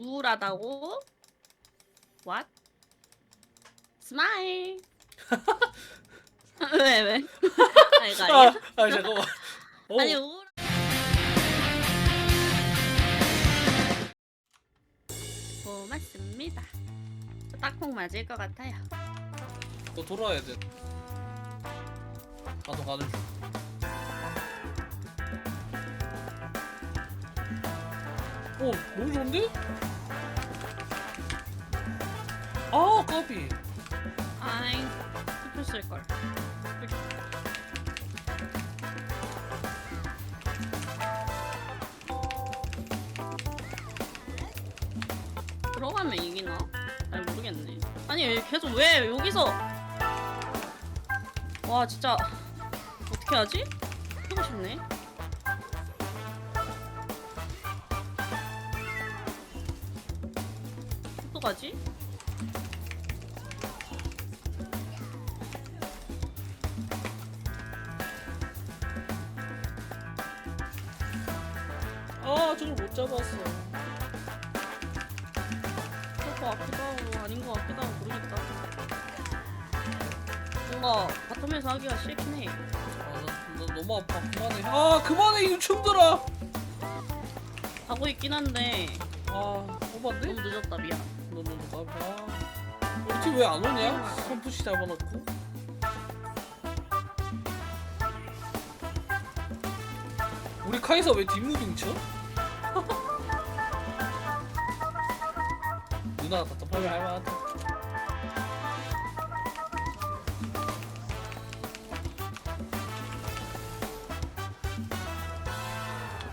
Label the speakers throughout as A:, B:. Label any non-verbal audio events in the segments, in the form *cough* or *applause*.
A: 우울하다고? What? 스마일. *laughs* 왜 왜? *laughs* 아 이거
B: 아?
A: 아
B: 잠깐만. *laughs* 어,
A: 아니 우울. 고맙습니다. 딱콩 맞을 것 같아요.
B: 너 돌아야 돼. 가도 가는 중. 오, 너무 좋은데? 아, 까비.
A: 아이 투표 쓸 걸. 들어가면 이기나? 아니 모르겠네. 아니 계속 왜 여기서? 와 진짜 어떻게 하지? 하고 싶네. 또 가지?
B: 아, 저걸 못 잡았어.
A: 것 같기도 하고 아닌 것 같기도 하고 모르겠다. 뭔가 바텀에서 하기가 싫긴 해.
B: 아, 나, 나 너무 아파. 그만해. 아, 그만해. 이거 춤들아.
A: 하고 있긴 한데
B: 아, 오반데?
A: 너무 늦었다 미안.
B: 우리 팀왜안 오냐? 선푸시 잡아놓고. 우리 카이사 왜 뒷무빙 쳐? *laughs* 누나 답답하게 할만하다.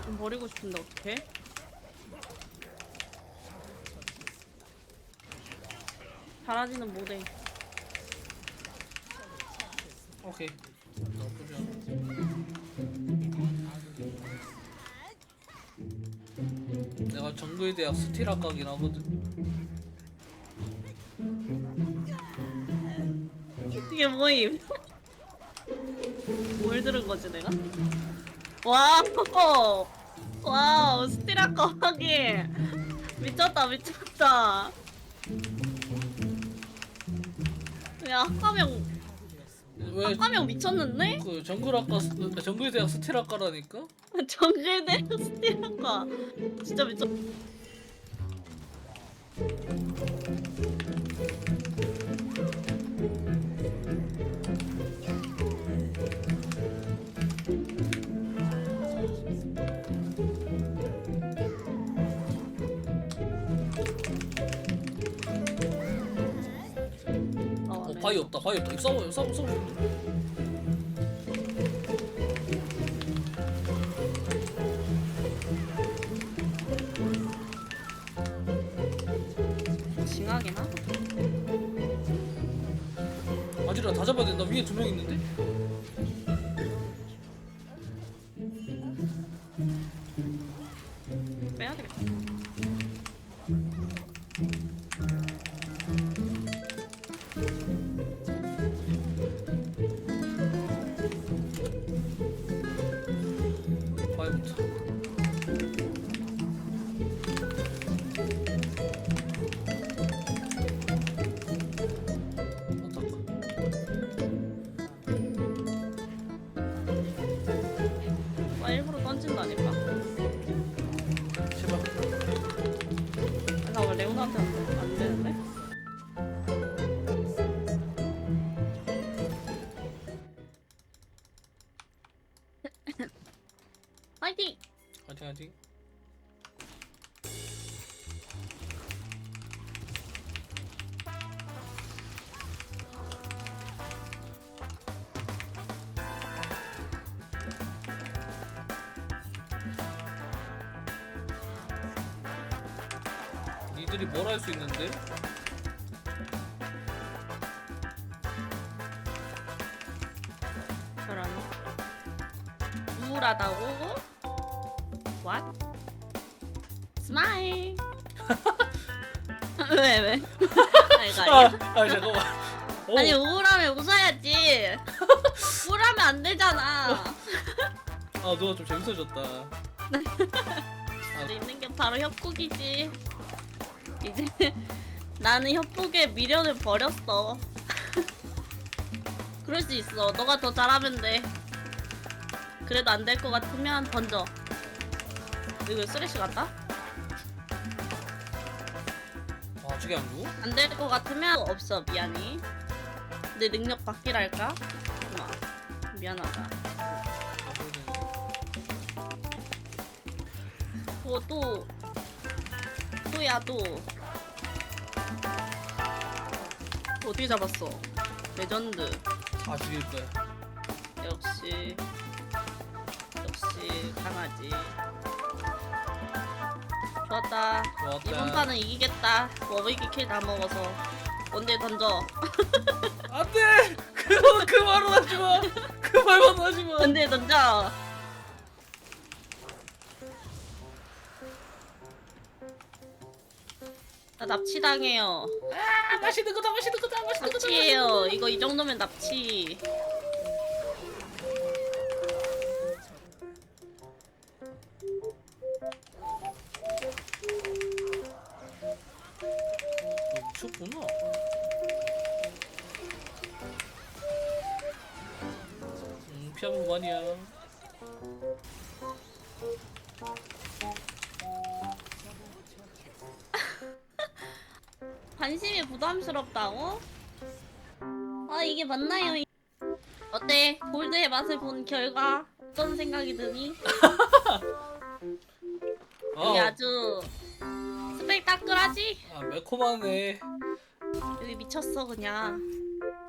A: 좀 버리고 싶은데 어떡해? 잘하지는 못해.
B: 오케이. 나쁘지 않아. 내가 정글 대학 스틸 학과긴 하거든.
A: 이게 뭐임? 뭘 들은 거지 내가? 와우 와우 스티라커 하긴 미쳤다 미쳤다 야 학과명
B: 왜?
A: 학과명 미쳤는데?
B: 그 정글 학과 스- 정글 대학 스틸 학과라니까? *laughs*
A: 정글대 스티라커 진짜 미쳤
B: 어 바위 없다 바위 없다. 이거 싸워 싸워 싸워
A: 징하긴 하다
B: 아지라 다 잡아야 된다. 위에 두 명 있는데?
A: 빼야 되겠다 파이팅!
B: 화이팅 화이팅 니들이 뭘 할 수 있는데?
A: 그러니 우울하다고? What? 스마일 *laughs* 왜 왜? 아 이거
B: 아,
A: 아니야?
B: 아 잠깐만 *laughs* 오,
A: 아니 우울하면 웃어야지 *laughs* 우울하면 안 되잖아
B: 아 누가 좀 재밌어졌다 아,
A: 있는 게 바로 협곡이지 이제 나는 협곡에 미련을 버렸어. 그럴 수 있어. 너가 더 잘하면 돼. 그래도 안 될 것 같으면 던져. 이거 쓰레쉬 간다?
B: 아 저게 안 죽어?
A: 안될 것 같으면 없어. 미안해. 내 능력 바뀌랄까? 아, 미안하다.
B: 아, 그러네.
A: 또, 또, 또야, 또. 어떻게 잡았어? 레전드.
B: 다 죽일 거야
A: 역시 역시 강아지 좋았다.
B: 좋았다.
A: 이번 판은 이기겠다. 워비기 킬 다 먹어서 원딜 던져? *laughs*
B: 안돼! 그만 그 말은 하지 마! 그 말만 하지 마!
A: 원딜 던져? 나 납치당해요.
B: 아 맛있는 거다 맛있는 거다 맛있는 거다
A: 납치예요. 이거 이 정도면 납치
B: 음 피하면 그만이야
A: 관심이 부담스럽다고? 아 이게 맞나요? 이- 어때? 골드의 맛을 본 결과 어떤 생각이 드니? *laughs* 여기
B: 아,
A: 아주 스펙타클하지?
B: 아 매콤하네
A: 여기 미쳤어 그냥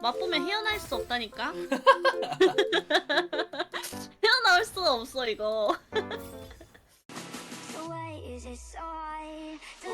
A: 맛보면 헤어날 수 없다니까? *laughs* *laughs* 헤어나올 수 없어 이거.
C: So why is it so hard to